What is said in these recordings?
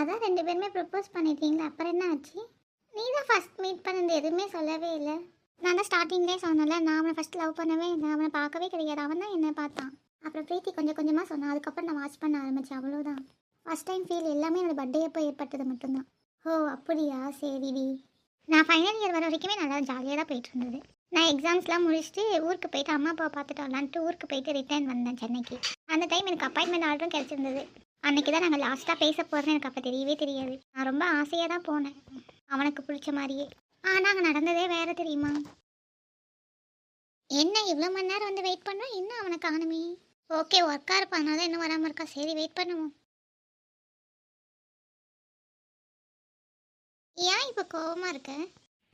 அதான் ரெண்டு பேருமே ப்ரப்போஸ் பண்ணிட்டீங்களா அப்புறம் என்ன ஆச்சு நீ தான் ஃபர்ஸ்ட் மீட் பண்ணது எதுவுமே சொல்லவே இல்லை. நான் தான் ஸ்டார்டிங்லேயே சொன்னல நான் அவனை ஃபஸ்ட் லவ் பண்ணவே இல்லை அவனை பார்க்கவே கிடையாது அவன் தான் என்னை பார்த்தான். அப்புறம் பிரீத்தி கொஞ்சம் கொஞ்சமாக சொன்னான் அதுக்கப்புறம் நான் வாட்ச் பண்ண ஆரம்பித்தேன் அவ்வளோதான் ஃபர்ஸ்ட் டைம் ஃபீல் எல்லாமே என்னோட பர்த்டே அப்போ ஏற்பட்டது மட்டும்தான். ஓ அப்படியா? சரிடி நான் ஃபைனல் இயர் வர வரைக்குமே நல்லா ஜாலியாக தான் போயிட்டு இருந்தது. நான் எக்ஸாம்ஸ்லாம் முடிச்சுட்டு ஊருக்கு போயிட்டு அம்மா அப்பா பார்த்துட்டு வரலான்ட்டு ஊருக்கு போயிட்டு ரிட்டர்ன் வந்தேன் சென்னைக்கு. அந்த டைம் எனக்கு அப்பாயின்மெண்ட் ஆர்டரும் கிடச்சிருந்தது. அன்னைக்கு தான் நாங்கள் லாஸ்ட்டாக பேச போகிறோன்னு எனக்கு அப்போ தெரியவே தெரியாது. நான் ரொம்ப ஆசையாக தான் போனேன். அவனுக்கு பிடிச்ச மாதிரியே. ஆனால் அங்கே நடந்ததே வேற தெரியுமா? என்ன இவ்வளோ மணி நேரம் வந்து வெயிட் பண்ணோம் இன்னும் அவனை காணுமே? ஓகே ஒர்க்காக இருப்பான். அதனால தான் இன்னும் வராமல் இருக்கா? சரி வெயிட் பண்ணுவோம். ஏன் இப்போ கோவமாக இருக்க?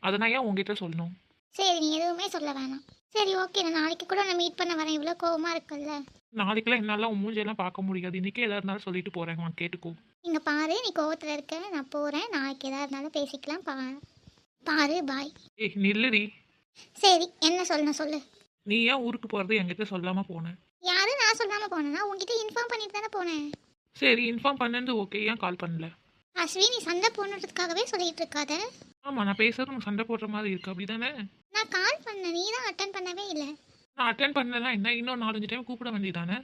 அதை நான் ஏன் உங்ககிட்ட சொல்லணும்? சரி நீ எதுவுமே சொல்ல வேணாம். சரி ஓகே நான் நாளைக்கு கூட நான் மீட் பண்ண வரேன். இவ்வளோ கோவமாக இருக்குல்ல. நாளைக்கெல்லாம் என்னால் உன் மூஞ்செல்லாம் பார்க்க முடியாது. இன்றைக்கே எதாக இருந்தாலும் சொல்லிட்டு போகிறேன் உனக்கு கேட்டுக்கோ. இங்கே பாரு நீ கோவத்தில் இருக்க. நான் போகிறேன் நாளைக்கு எதாக இருந்தாலும் பேசிக்கலாம். பா பாரு பாய் ஏய் நில்லுடி. சரி என்ன சொல்லணும் சொல்லு. நீ ஏன் ஊருக்கு போகிறது என்கிட்ட சொல்லாமல் போனேன் யாரு நான் சொல்லாமல் போனேன்னா உங்ககிட்ட இன்ஃபார்ம் பண்ணிட்டு தானே போனேன். சரி இன்ஃபார்ம் பண்ணது ஓகே ஏன் கால் பண்ணல? அஸ்வினி நீ சண்டை போடுறதுக்காகவே சொல்லிட்டு இருக்காத. ஆமாம் நான் பேசுறது உனக்கு சண்டை போடுற மாதிரி இருக்கு. அப்படி தானே நான் கால் பண்ணேன். நீ தான் அட்டன் பண்ணவே இல்லை. நான் அட்டன் பண்ணலாம் என்ன? இன்னும் நாலஞ்சு டைம் கூப்பிட வேண்டியதானே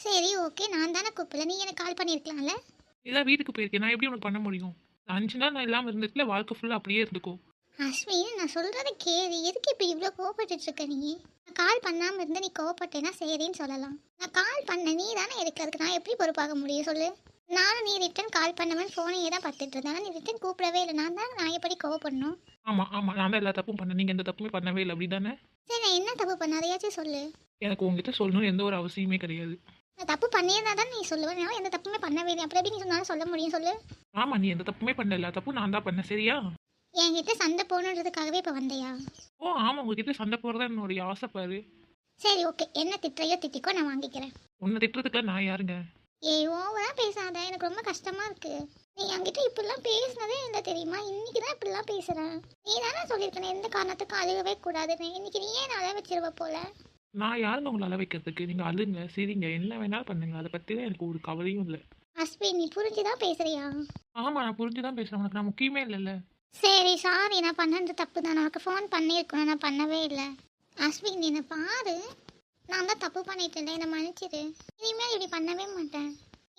சரி ஓகே நான் தானே கூப்பிடல. நீ எனக்கு கால் பண்ணியிருக்கலாம்ல இல்லை வீட்டுக்கு போயிருக்கேன். நான் எப்படி உனக்கு பண்ண முடியும்? அஞ்சு நாள் நான் இல்லாமல் இருந்துச்சுல வாழ்க்கை ஃபுல்லாக அப்படியே இருந்துக்கோ. அஸ்வினி நான் சொல்கிறத கேளு. எதுக்கு இப்போ இவ்வளோ கோவப்பட்டுட்டு இருக்க நீ? நான் கால் பண்ணாமல் இருந்து நீ கோவப்பட்டேன்னா சரின்னு சொல்லலாம். நான் கால் பண்ண நீ தானே இருக்கு அதுக்கு நான் எப்படி பொறுப்பாக முடியும்? சொல்லு. நானும் நீ ரிட்டன் கால் பண்ணவன் ஃபோனையே தான் பார்த்துட்டு இருந்தேன். நீ ரிட்டன் கூப்பிடவே இல்லை. நான் தான் நான் எப்படி கோவப்படணும்? ஆமாம் ஆமாம் நான் தான் எல்லா தப்பும் பண்ணேன். நீங்கள் எந்த தப்புமே பண்ணவே இல்லை. அப்படி தானே சரி நான் என்ன தப்பு பண்ண அதையாச்சும் சொல்லு. எனக்கு உங்ககிட்ட சொல்லணும் எந்த ஒரு அவசியமே கிடையாது. நான் தப்பு பண்ணியிருந்தா தான் நீ சொல்லுவேன். நான் எந்த தப்புமே பண்ணவே இல்லை. அப்புறம் எப்படி நீ சொன்னாலும் சொல்ல முடியும்? சொல்லு. ஆமாம் நீ எந்த தப்புமே பண்ணல. எல்லா தப்பும் நான் தான் பண்ணேன். சரியா? என்கிட்ட சண்டை போகணுன்றதுக்காகவே இப்போ வந்தையா? ஓ ஆமாம் உங்ககிட்ட சண்டை போடுறதா என்னுடைய ஆசைப்பாரு சரி ஓகே என்ன திட்டுறையோ திட்டிக்கோ நான் வாங்கிக்கிறேன். உன்னை திட்டுறதுக்குலாம் நான் யாருங்க? ஏய் ஓவரா பேசாத. எனக்கு ரொம்ப கஷ்டமா இருக்கு. நீ என்கிட்ட இப்படிலாம் பேசினதே இல்லை தெரியுமா? இன்னைக்கு தான் இப்படிலாம் பேசுறேன். நீ தானே சொல்லியிருக்கேன் எந்த காரணத்துக்கும் அழுகவே கூடாதுன்னு. இன்னைக்கு நீ ஏன் அழ வச்சிருவ போல? நான் யாருங்க உங்களை அள வைக்கிறதுக்கு? நீங்கள் அழுங்க சரிங்க. என்ன வேணாலும் பண்ணுங்க. அதை பற்றிலாம் எனக்கு ஒரு கவலையும் இல்லை. அஸ்வி நீ புரிஞ்சுதான் பேசுறியா? ஆமாம் நான் புரிஞ்சு தான் பேசுகிறேன் உனக்கு நான் முக்கியமே இல்லைல்ல. சரி சாரி நான் பண்ணது தப்பு தான் உனக்கு ஃபோன் பண்ணியிருக்கணும். நான் பண்ணவே இல்லை. அஸ்வி நீ என்னை பாரு. நான் தான் தப்பு பண்ணிட்டேன் என்னை மன்னிச்சிடு இனிமேல் இப்படி பண்ணவே மாட்டேன்.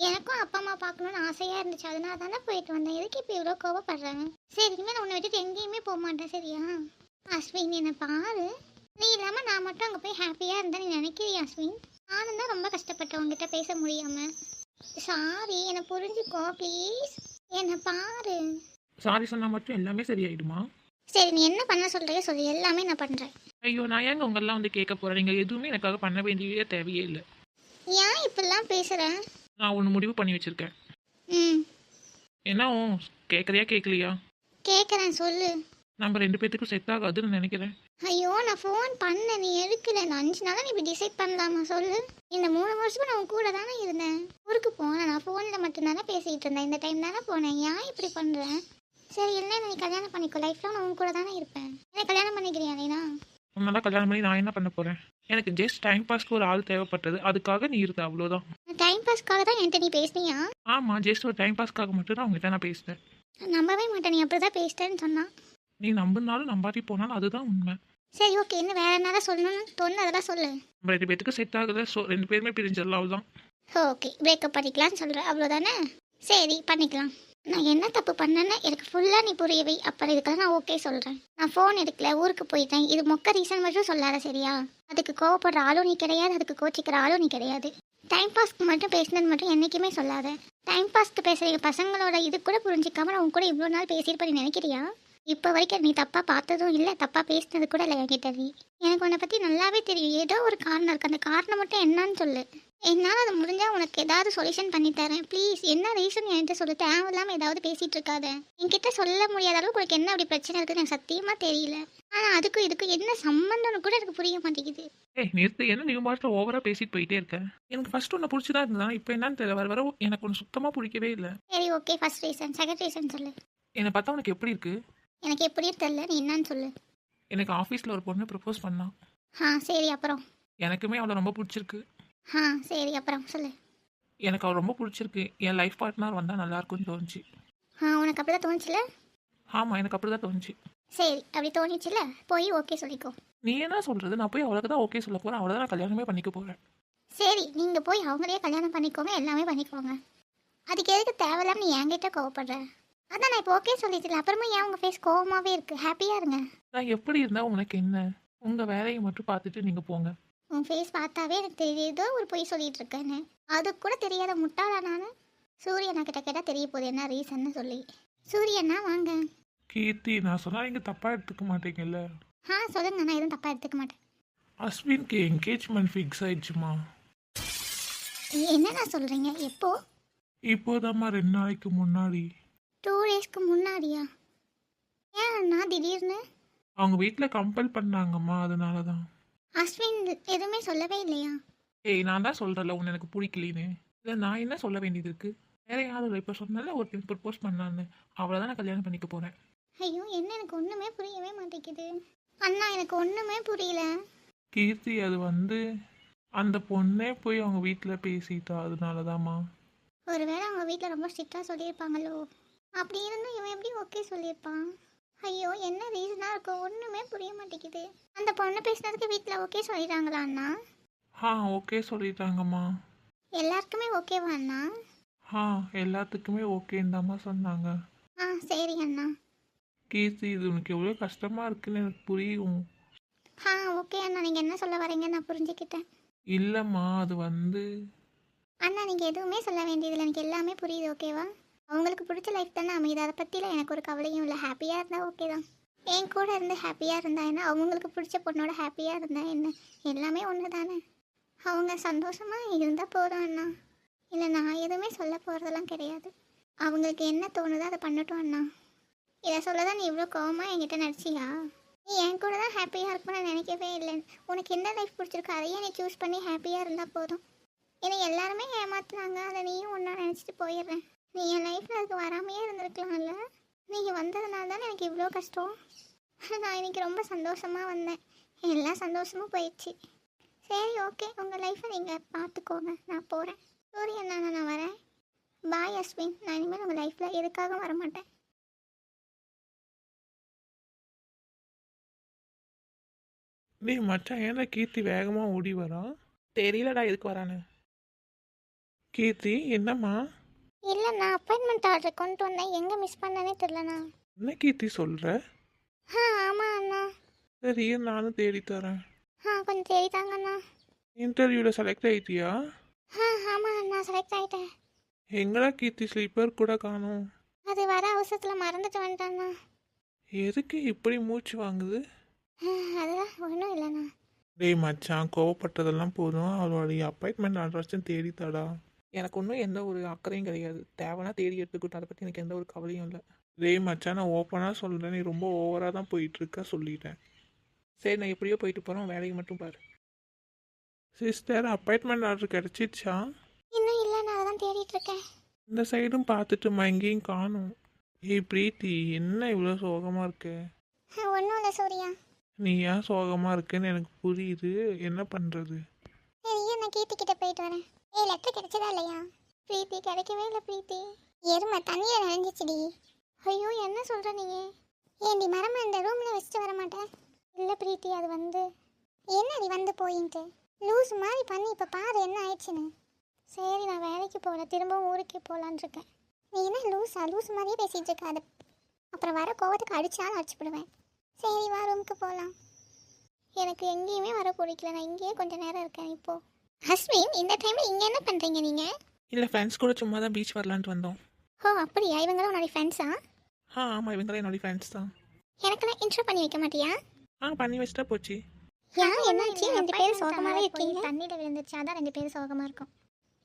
எனக்கும் அப்பா அம்மா பார்க்கணும்னு ஆசையாக இருந்துச்சு. அதனால தானே போயிட்டு வந்தேன். எதுக்கு இப்போ இவ்வளோ கோவப்படுறேன் சரி இனிமேல் நான் உன்னை விட்டுட்டு எங்கேயுமே போக மாட்டேன். சரியா? அஸ்வின் என்னை பாரு. நீ இல்லாமல் நான் மட்டும் அங்கே போய் ஹாப்பியாக இருந்தேன் நீ நினைக்கிறியா அஸ்வின்? நானும் தான் ரொம்ப கஷ்டப்பட்டேன் உங்ககிட்ட பேச முடியாமல் சாரி என்னை புரிஞ்சுக்கோ ப்ளீஸ் என்னை பாரு. சாரி சொன்னால் மட்டும் எல்லாமே சரியாயிடுமா? சரி நீ என்ன பண்ண சொல்றியோ சொல்லு. எல்லாமே நான் பண்றேன். ஐயோ நான் ஏங்க உங்களெல்லாம் வந்து கேட்க போகிறேன் நீங்கள் எதுவுமே எனக்காக பண்ண வேண்டியதே தேவையே இல்லை. ஏன் இப்படிலாம் பேசுற? நான் ஒன்று முடிவு பண்ணி வச்சுருக்கேன். ம். என்ன கேட்குறியா கேட்கலையா? கேட்குறேன் சொல்லு. நம்ம ரெண்டு பேத்துக்கும் செட் ஆகாதுன்னு நினைக்கிறேன். ஐயோ நான் ஃபோன் பண்ண நீ எடுக்கல. நான் அஞ்சு நாளாக நீ இப்படி டிசைட் பண்ணலாமா சொல்லு. இந்த மூணு வருஷமா நான் உன் கூட தானே இருந்தேன். ஊருக்கு போனேன் நான் ஃபோனில் மட்டும்தானே பேசிகிட்டு இருந்தேன். இந்த டைம் தானே போனேன். ஏன் இப்படி பண்ணுறேன் சரி இல்லை நீ கல்யாணம் பண்ணிக்கோ. லைஃப்லாம் நான் உன் கூட தானே இருப்பேன். என்ன கல்யாணம் பண்ணிக்கிறியா நீனா? உன்னால கல்யாணம் பண்ணி நான் என்ன பண்ண போகிறேன் எனக்கு ஜஸ்ட் டைம் பாஸ்க்கு ஒரு ஆள் தேவைப்பட்டது. அதுக்காக நீ இருந்த அவ்வளோதான் டைம் பாஸ்க்காக தான் என்கிட்ட நீ பேசுனியா? ஆமாம் ஜஸ்ட் ஒரு டைம் பாஸ்க்காக மட்டும் தான் உங்ககிட்ட நான் பேசினேன். நம்பவே மாட்டேன் நீ அப்படி தான் பேசிட்டேன்னு சொன்னான் நீ நம்பினாலும் நம்பாட்டி போனாலும் அதுதான் உண்மை. சரி ஓகே இன்னும் வேற என்னதான் சொல்லணும்னு தோணுது அதெல்லாம் சொல்லு. நம்ம ரெண்டு பேத்துக்கு செட் ஆகுது ஸோ ரெண்டு பேருமே பிரிஞ்சிடலாம் அவ்வளோதான் ஓகே பிரேக்கப் பண்ணிக்கலாம்னு சொல்கிறேன் அவ்வளோதானே சரி பண்ணிக்கலாம். நான் என்ன தப்பு பண்ணேன்னு எனக்கு ஃபுல்லாக நீ புரியவை அப்புறம் இதுக்கெல்லாம் நான் ஓகே சொல்கிறேன் நான் ஃபோன் எடுக்கல ஊருக்கு போயிட்டேன். இது மொக்க ரீசன் மட்டும் சொல்லாத சரியா? அதுக்கு கோவப்படுற ஆளும் நீ கிடையாது அதுக்கு கோச்சிக்கிற ஆளும் நீ கிடையாது. டைம் பாஸ்க்கு மட்டும் பேசினது மட்டும் என்றைக்குமே சொல்லாத. டைம் பாஸ்க்கு பேசுகிற பசங்களோட இது கூட புரிஞ்சிக்காம நான் உன் கூட இவ்வளோ நாள் பேசியிருப்ப நீ நினைக்கிறியா? இப்போ வரைக்கும் நீ தப்பாக பார்த்ததும் இல்லை தப்பாக பேசினது கூட இல்லை என்கிட்ட நீ. எனக்கு உன்னை பற்றி நல்லாவே தெரியும். ஏதோ ஒரு காரணம் இருக்குது அந்த காரணம் மட்டும் என்னன்னு சொல்லு. என்னால் அது முடிஞ்சால் உனக்கு ஏதாவது சொல்யூஷன் பண்ணி தரேன். ப்ளீஸ் என்ன ரீசன் என்கிட்ட சொல்லு தேவையில்லாமல் ஏதாவது பேசிகிட்டு இருக்காத. என்கிட்ட சொல்ல முடியாத அளவுக்கு உனக்கு என்ன அப்படி பிரச்சனை இருக்குன்னு எனக்கு சத்தியமாக தெரியல. ஆனால் அதுக்கும் இதுக்கும் என்ன சம்மந்தம்னு கூட எனக்கு புரிய மாட்டேங்குது. ஏய் நிறுத்து. என்ன நீ பாட்டில் ஓவராக பேசிட்டு போயிட்டே இருக்க? எனக்கு ஃபர்ஸ்ட் ஒன்று பிடிச்சி தான் இருந்தா இப்போ என்னன்னு தெரியல. வர வர எனக்கு ஒன்று சுத்தமாக பிடிக்கவே இல்லை. சரி okay first reason second reason சொல்லு. என்னை பார்த்தா உனக்கு எப்படி இருக்கு? எனக்கு எப்படியும் தெரில நீ என்னன்னு சொல்லு. எனக்கு ஆஃபீஸில் ஒரு பொண்ணு ப்ரப்போஸ் பண்ணா. ஆ சரி அப்புறம்? எனக்குமே அவளை ரொம்ப பிடிச்சிருக்கு. ஆ சரி அப்புறம் சொல்லு. எனக்கு அவர் ரொம்ப பிடிச்சிருக்கு. என் லைஃப் பார்ட்னர் வந்தால் நல்லா இருக்கும்னு தோணுச்சு. ஆ உனக்கு அப்படி தான் தோணுச்சுல? ஆமாம் எனக்கு அப்படி தான் தோணுச்சு. சரி அப்படி தோணுச்சுல? போய் ஓகே சொல்லிக்கோ. நீ என்ன சொல்கிறது நான் போய் அவளுக்கு தான் ஓகே சொல்ல போகிறேன் அவளை தான் நான் கல்யாணமே பண்ணிக்க போகிறேன் சரி நீங்கள் போய் அவங்களே கல்யாணம் பண்ணிக்கோங்க. எல்லாமே பண்ணிக்கோங்க. அதுக்கு எதுக்கு தேவையில்லாம நீ என்கிட்ட கோவப்படுற? அதான் நான் இப்போ ஓகே சொல்லிட்டல அப்புறமா ஏன் உங்கள் ஃபேஸ் கோவமாகவே இருக்குது ஹாப்பியாக இருங்க. நான் எப்படி இருந்தால் உனக்கு என்ன? உங்கள் வேலையை மட்டும் பார்த்துட்டு நீங்கள் போங்க. உன் ஃபேஸ் பார்த்தாவே எனக்கு தெரியுதோ. ஒரு பொய் சொல்லிட்டு இருக்கேன்னு. அது கூட தெரியாத முட்டாளா நான் சூரியனா கிட்ட கேட்டால் தெரிய போகுது. என்ன ரீசன்னு சொல்லி. சூரியனா வாங்க. கீர்த்தி நான் சொன்னால் நீங்கள் தப்பாக எடுத்துக்க மாட்டீங்கல்ல? ஆ சொல்லுங்க. நான் எதுவும் தப்பாக எடுத்துக்க மாட்டேன். அஸ்வின்க்கு என்கேஜ்மெண்ட் ஃபிக்ஸ் ஆயிடுச்சுமா? என்னண்ணா சொல்கிறீங்க எப்போ? இப்போதாம்மா ரெண்டு நாளைக்கு முன்னாடி. டூ டேஸ்க்கு முன்னாடியா? ஏன் அண்ணா திடீர்னு? அவங்க வீட்டில் கம்பல் பண்ணாங்கம்மா. அதனால தான் அஸ்வின் எதுவுமே சொல்லவே இல்லையா? ஏய் நான் தான் சொல்கிறேன்ல உன்னை எனக்கு பிடிக்கலின்னு. இல்லை நான் என்ன சொல்ல வேண்டியது இருக்கு? வேற யாரும் இல்லை இப்போ சொன்னால ஒருத்தர் ப்ரப்போஸ் பண்ணான்னு. அவளை தான் நான் கல்யாணம் பண்ணிக்க போகிறேன் ஐயோ என்ன எனக்கு ஒன்றுமே புரியவே மாட்டேங்குது. அண்ணா எனக்கு ஒன்றுமே புரியல. கீர்த்தி அது வந்து அந்த பொண்ணே போய் அவங்க வீட்டில் பேசிட்டா அதனால தாம்மா ஒருவேளை அவங்க வீட்டில் ரொம்ப ஸ்ட்ரிக்டாக சொல்லியிருப்பாங்களோ? அப்படி இருந்தும் இவன் எப்படி ஓகே சொல்லியிருப்பான்? ஐயோ என்ன ரீசனாக இருக்கும் ஒன்றுமே புரிய மாட்டேங்குது. அந்த பொண்ணு பேசினதுக்கு வீட்டில் ஓகே சொல்லிடுறாங்களா அண்ணா? ஆ ஓகே சொல்லிட்டாங்கம்மா. எல்லாருக்குமே ஓகேவா அண்ணா? ஆ எல்லாத்துக்குமே ஓகேன்னு தாம்மா சொன்னாங்க. ஆ சரி அண்ணா. கீர்த்தி இது உனக்கு எவ்வளோ கஷ்டமாக இருக்குன்னு எனக்கு புரியும். ஆ ஓகே அண்ணா. நீங்கள் என்ன சொல்ல வரீங்க நான் புரிஞ்சுக்கிட்டேன். இல்லைம்மா அது வந்து அண்ணா நீங்கள் எதுவுமே சொல்ல வேண்டியதில்லை. எனக்கு எல்லாமே புரியுது ஓகேவா அவங்களுக்கு பிடிச்ச லைஃப் தானே அமையுது. அதை பற்றிலாம் எனக்கு ஒரு கவலையும் இல்லை. ஹாப்பியாக இருந்தால் ஓகே தான். என் கூட இருந்து ஹாப்பியாக இருந்தா என்ன? அவங்களுக்கு பிடிச்ச பொண்ணோட ஹாப்பியாக இருந்தா என்ன? எல்லாமே ஒன்று தானே. அவங்க சந்தோஷமாக இருந்தால் போதும் அண்ணா. இல்லை நான் எதுவுமே சொல்ல போகிறதெல்லாம் கிடையாது. அவங்களுக்கு என்ன தோணுதோ அதை பண்ணட்டும் அண்ணா. இதை சொல்ல தான் நீ இவ்வளோ கோவமாக என்கிட்ட நடிச்சியா? நீ என் கூட தான் ஹாப்பியாக இருக்கணும்னு நினைக்கவே இல்லை. உனக்கு என்ன லைஃப் பிடிச்சிருக்கோ அதையே நீ சூஸ் பண்ணி ஹாப்பியாக இருந்தால் போதும். என்னை எல்லாருமே ஏமாத்துனாங்க. அதை நீயும் ஒன்றா நினச்சிட்டு போயிடுறேன். நீ என் லைஃப்பில் அதுக்கு வராமையே இருந்திருக்கலாம்ல? நீங்கள் வந்ததுனால தானே எனக்கு இவ்வளோ கஷ்டம்? நான் இன்னைக்கு ரொம்ப சந்தோஷமாக வந்தேன். எல்லா சந்தோஷமும் போயிடுச்சு. சரி ஓகே உங்கள் லைஃப்பை நீங்கள் பார்த்துக்கோங்க நான் போகிறேன் சூரியன் நான் நான் வரேன். பாய் அஸ்வின் நான் இனிமேல் உங்கள் லைஃப்பில் எதுக்காக வரமாட்டேன். டேய் மச்சான் ஏன்டா கீர்த்தி வேகமாக ஓடி வரா? தெரியலடா எதுக்கு வரான்னு. கீர்த்தி என்னம்மா? இல்லை நான் அப்பாயின்மெண்ட் ஆர்டர் கொண்டு வந்தேன். எங்கே மிஸ் பண்ணனே தெரிலண்ணா என்ன கீர்த்தி சொல்கிற ஆ ஆமாம் அண்ணா. சரி இரு, நானும் தேடி தரேன். ஆ கொஞ்சம் தேடித்தாங்கண்ணா இன்டர்வியூவில் செலக்ட் ஆயிட்டியா? ஆ ஆமாம் அண்ணா செலக்ட் ஆகிட்டேன் எங்கடா கீர்த்தி ஸ்லீப்பர் கூட காணோம்? அது வர அவசரத்தில் மறந்துட்டு வந்துட்டேண்ணா. எதுக்கு இப்படி மூச்சு வாங்குது? அதெல்லாம் ஒன்றும் இல்லைண்ணா. டேய் மச்சான் கோவப்பட்டதெல்லாம் போதும். அவளுடைய அப்பாயின்மெண்ட் அட்ரஸும் தேடி தடா எனக்கு ஒன்றும் எந்த ஒரு அக்கறையும் கிடையாது. தேவைன்னா தேடி எடுத்துக்கிட்டு அதை பற்றி எனக்கு எந்த ஒரு கவலையும் இல்லை. டேய் மச்சான் நான் ஓப்பனாக சொல்கிறேன் நீ ரொம்ப ஓவராக தான் போயிட்டு இருக்க சொல்லிட்டேன். சரி நான் எப்படியோ போயிட்டு போகிறோம் வேலையை மட்டும் பாரு. சிஸ்டர் அப்பாயின்மெண்ட் ஆர்டர் கிடச்சிச்சா இன்னும் இல்லை. நான் அதான் தேடிட்டு இருக்கேன். இந்த சைடும் பார்த்துட்டுமா எங்கேயும் காணும். ஏய் பிரீத்தி என்ன இவ்வளோ சோகமாக இருக்க? ஒன்றும் இல்லை சூர்யா. நீ ஏன் சோகமாக இருக்கேன்னு எனக்கு புரியுது. என்ன பண்ணுறது நான் கீர்த்தி கிட்ட போயிட்டு வரேன். ஏய் லெட்டர் கிடைச்சதா இல்லையா? பிரீத்தி கிடைக்கவே இல்லை பிரீத்தி. எருமை தண்ணியில் நனைஞ்சிச்சுடி. ஐயோ என்ன சொல்கிற நீங்கள் ஏண்டி மரம இந்த ரூமில் வச்சுட்டு வர மாட்டேன் இல்லை பிரீத்தி அது வந்து. என்னடி வந்து போயின்ட்டு? லூஸ் மாதிரி பண்ணி இப்போ பாரு என்ன ஆயிடுச்சுன்னு. சரி நான் வேலைக்கு போகல திரும்பவும் ஊருக்கே போகலான்ருக்கேன் நீ என்ன லூஸா லூஸ் மாதிரியே பேசிகிட்டு இருக்காது அப்புறம் வர கோவத்துக்கு அடிச்சு அடிச்சுப்பிடுவேன். சரி வா ரூமுக்கு போகலாம் எனக்கு எங்கேயுமே வர பிடிக்கல. நான் இங்கேயே கொஞ்சம் நேரம் இருக்கேன் இப்போது அஸ்வின் இந்த டைம்ல இங்க என்ன பண்றீங்க நீங்க? இல்லை ஃப்ரெண்ட்ஸ் கூட சும்மா தான் பீச் வரலான்ட்டு வந்தோம். ஓ அப்படியா? இவங்களும் உன்னோட ஃப்ரெண்ட்ஸா ஆ? ஆமாம் இவங்களே என்னோட ஃப்ரெண்ட்ஸ் தான். எனக்கெல்லாம் இன்ட்ரோ பண்ணி வைக்க மாட்டியா? ஆ பண்ணி வச்சுட்டா போச்சு. ஏன் என்னாச்சு? ரெண்டு பேரும் சோகமாவே இருக்கீங்க? தண்ணியில விழுந்துச்சு அதான் ரெண்டு பேரும் சோகமா இருக்கும்.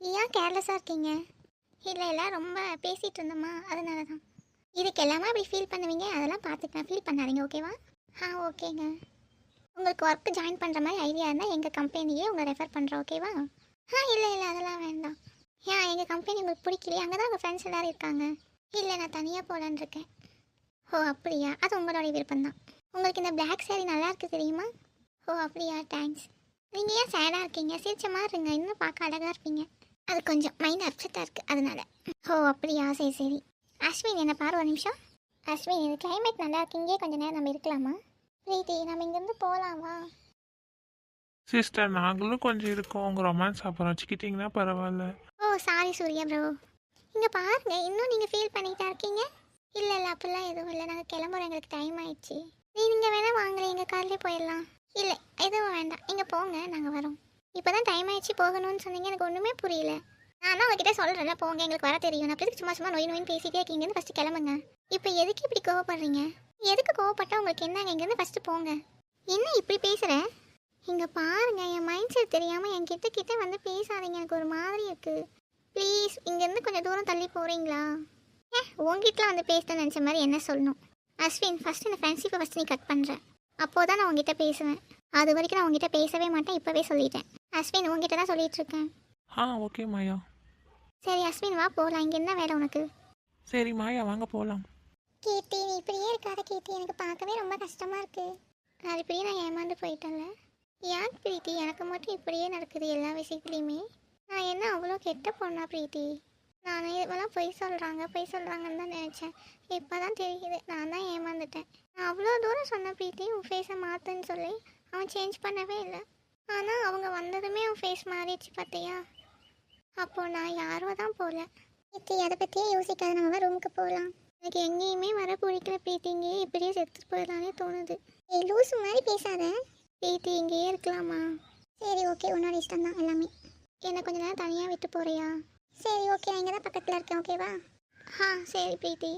ஏன் கேர்லெஸ்ஸா இருக்கீங்க? இல்ல இல்ல ரொம்ப பேசிட்டு இருந்தோமா? அதனால தான் இதுக்கு எல்லாமே அப்படி ஃபீல் பண்ணுவீங்க? அதெல்லாம் பார்த்துக்கலாம். ஃபீல் பண்ணாதீங்க ஓகேவா ஆ ஓகேங்க உங்களுக்கு ஒர்க் ஜாயின் பண்ணுற மாதிரி ஐடியா இருந்தால் எங்கள் கம்பெனியே உங்களை ரெஃபர் பண்ணுறோம் ஓகேவா ஆ இல்லை இல்லை அதெல்லாம் வேண்டாம். ஏன் எங்கள் கம்பெனி உங்களுக்கு பிடிக்கலையே? அங்கே தான் உங்கள் ஃப்ரெண்ட்ஸ் எல்லோரும் இருக்காங்க. இல்லை நான் தனியாக போகலான்னு இருக்கேன். ஓ அப்படியா? அது உங்களுடைய விருப்பம்தான். உங்களுக்கு இந்த பிளாக் சேரீ நல்லா இருக்குது தெரியுமா? ஓ அப்படியா? தேங்க்ஸ் நீங்கள் ஏன் சேடாக இருக்கீங்க? சிரிச்ச மாதிரி இருங்க. இன்னும் பார்க்க அழகாக இருப்பீங்க. அது கொஞ்சம் மைண்ட் அப்செட்டாக இருக்குது அதனால. ஓ அப்படியா? சரி சரி. அஸ்வின் என்ன பாரு ஒரு நிமிஷம். அஸ்வின் இது கிளைமேட் நல்லா இருக்கு? இங்கேயே கொஞ்ச நேரம் நம்ம இருக்கலாமா? பிரீத்தி நம்ம இங்கேருந்து போகலாமா சிஸ்டர் நாங்களும் கொஞ்சம் இருக்கோம். உங்கள் ரொமான்ஸ் அப்புறம் வச்சுக்கிட்டிங்கன்னா பரவாயில்ல. ஓ சாரி சூர்யா ப்ரோ இங்கே பாருங்க இன்னும் நீங்கள் ஃபீல் பண்ணிட்டா இருக்கீங்க? இல்லை இல்லை அப்படிலாம் எதுவும் இல்லை. நாங்கள் கிளம்புறோம். எங்களுக்கு டைம் ஆயிடுச்சு. நீங்கள் வேணால் வாங்கல எங்கள் கார்லேயே போயிடலாம். இல்லை எதுவும் வேண்டாம். இங்கே போங்க நாங்கள் வரோம். இப்போ தான் டைம் ஆயிடுச்சு போகணும்னு சொன்னீங்க. எனக்கு ஒன்றுமே புரியல. நான் தான் உங்ககிட்ட சொல்கிறேன்ல போங்க. எங்களுக்கு வர தெரியும். நான் சும்மா சும்மா நோய் நோயின்னு பேசிட்டே இருக்கீங்கன்னு ஃபஸ்ட்டு கிளம்புங்க. இப்போ எதுக்கு இப்படி கோவப்படுறீங்க? எதுக்கு கோவப்பட்டா உங்களுக்கு என்னங்க இங்கேருந்து ஃபஸ்ட்டு போங்க? என்ன இப்படி பேசுகிற இங்கே பாருங்க என் மைண்ட் செட் தெரியாமல் என் கிட்ட கிட்ட வந்து பேசாதீங்க. எனக்கு ஒரு மாதிரி இருக்குது ப்ளீஸ் இங்கேருந்து கொஞ்சம் தூரம் தள்ளி போகிறீங்களா ஏ உங்ககிட்டலாம் வந்து பேச நினச்ச மாதிரி என்ன சொல்லணும்? அஸ்வின் ஃபஸ்ட்டு இந்த ஃப்ரெண்ட்ஷிப்பை ஃபஸ்ட்டு நீ கட் பண்ணுற அப்போ தான் நான் உங்ககிட்ட பேசுவேன். அது வரைக்கும் நான் உங்ககிட்ட பேசவே மாட்டேன் இப்போவே சொல்லிட்டேன். அஸ்வின் உங்ககிட்ட தான் சொல்லிட்டு இருக்கேன். ஆ ஓகே மாயா. சரி அஸ்வின் வா போகலாம் இங்கே என்ன வேலை உனக்கு? சரி மாயா வாங்க போகலாம் கீர்த்தி நீ இப்படியே இருக்காத கீர்த்தி எனக்கு பார்க்கவே ரொம்ப கஷ்டமாக இருக்குது அது இப்படியே நான் ஏமாந்து போயிட்டேன்ல. ஏன் பிரீத்தி? எனக்கு மட்டும் இப்படியே நடக்குது எல்லா விஷயத்துலையுமே. நான் என்ன அவ்வளோ கெட்ட பொண்ணா பிரீத்தி? நான் இவெல்லாம் பொய் சொல்கிறாங்க பொய் சொல்கிறாங்கன்னு தான் நினச்சேன். இப்போ தான் தெரியுது நான் தான் ஏமாந்துட்டேன். நான் அவ்வளோ தூரம் சொன்ன பிரீத்தி உன் ஃபேஸை மாற்றுன்னு சொல்லி அவன் சேஞ்ச் பண்ணவே இல்லை. ஆனால் அவங்க வந்ததுமே அவன் ஃபேஸ் மாறிடுச்சு பார்த்தியா? அப்போது நான் யாரோ தான் போகல பிரீத்தி அதை பற்றியே யோசிக்காத. நம்ம ரூமுக்கு போகலாம். எனக்கு எங்கேயுமே வர பிடிக்கல பிரீத்தி. இங்கேயே இப்படியே செத்துட்டு போயிடலானே தோணுது. ஏய் லூசு மாதிரி பேசாத. பிரீத்தி இங்கேயே இருக்கலாமா? சரி ஓகே. உன்னோட இஷ்டம் தான் எல்லாமே. என்னை கொஞ்ச நேரம் தனியாக விட்டு போறியா? சரி ஓகே. நான் இங்கே தான் பக்கத்தில் இருக்கேன் ஓகேவா ஆ சரி பிரீத்தி.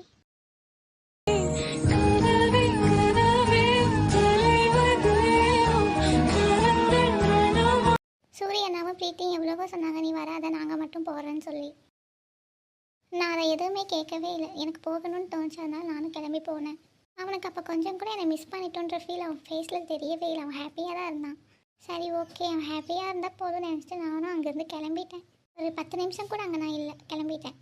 சூரியனாவும் பிரீத்தி. எவ்வளவோ சொன்னாங்க நீ வராத நாங்கள் மட்டும் போகிறேன்னு சொல்லி. நான் அதை எதுவுமே கேட்கவே இல்லை. எனக்கு போகணும்னு தோணுச்சதுனால நானும் கிளம்பி போனேன். அவனுக்கு அப்போ கொஞ்சம் கூட என்னை மிஸ் பண்ணிட்டோன்ற ஃபீல் அவன் ஃபேஸில் தெரியவே இல்லை. அவன் ஹாப்பியாக தான் இருந்தான். சரி ஓகே அவன் ஹாப்பியாக இருந்தால் போதும்னு நினச்சிட்டு நானும் அங்கேருந்து கிளம்பிட்டேன். ஒரு பத்து நிமிஷம் கூட அங்கே நான் இல்லை கிளம்பிட்டேன்.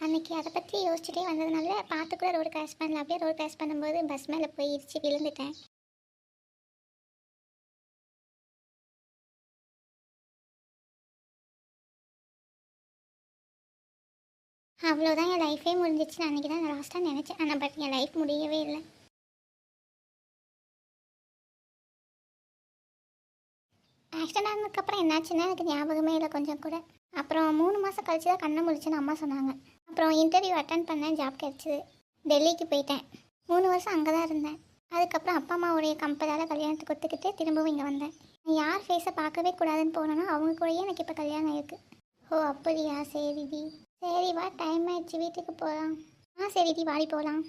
அன்னைக்கு அதை பற்றி யோசிச்சுட்டே வந்ததுனால பார்த்து கூட ரோடு கிராஸ் பண்ணல. அப்படியே ரோடு கிராஸ் பண்ணும்போது பஸ் மேலே போய் இடிச்சு விழுந்துட்டேன். அவ்வளோதான் என் லைஃபே முடிஞ்சிச்சு நான் அன்றைக்கி தான் லாஸ்ட்டாக நினச்சேன். ஆனால் பட் என் லைஃப் முடியவே இல்லை. ஆக்சிடென்ட் ஆனதுக்கப்புறம் என்னாச்சுன்னா எனக்கு ஞாபகமே இல்லை கொஞ்சம் கூட. அப்புறம் மூணு மாதம் கழிச்சு தான் கண்ணை முடிச்சுன்னு அம்மா சொன்னாங்க. அப்புறம் இன்டர்வியூ அட்டன் பண்ணேன் ஜாப் கிடச்சிது. டெல்லிக்கு போயிட்டேன். மூணு வருஷம் அங்கே தான் இருந்தேன். அதுக்கப்புறம் அப்பா அம்மாவுடைய கம்பெனியால் கல்யாணத்துக்கு ஒத்துக்கிட்டு திரும்பவும் இங்கே வந்தேன். யார் ஃபேஸை பார்க்கவே கூடாதுன்னு போனோன்னா அவங்க கூடயே எனக்கு இப்போ கல்யாணம் இருக்குது ஓ அப்படியா? சரி டி. சரி வா டைம் ஆயிடுச்சு வீட்டுக்கு போகலாம் ஆ சரி டி வாடி போகலாம்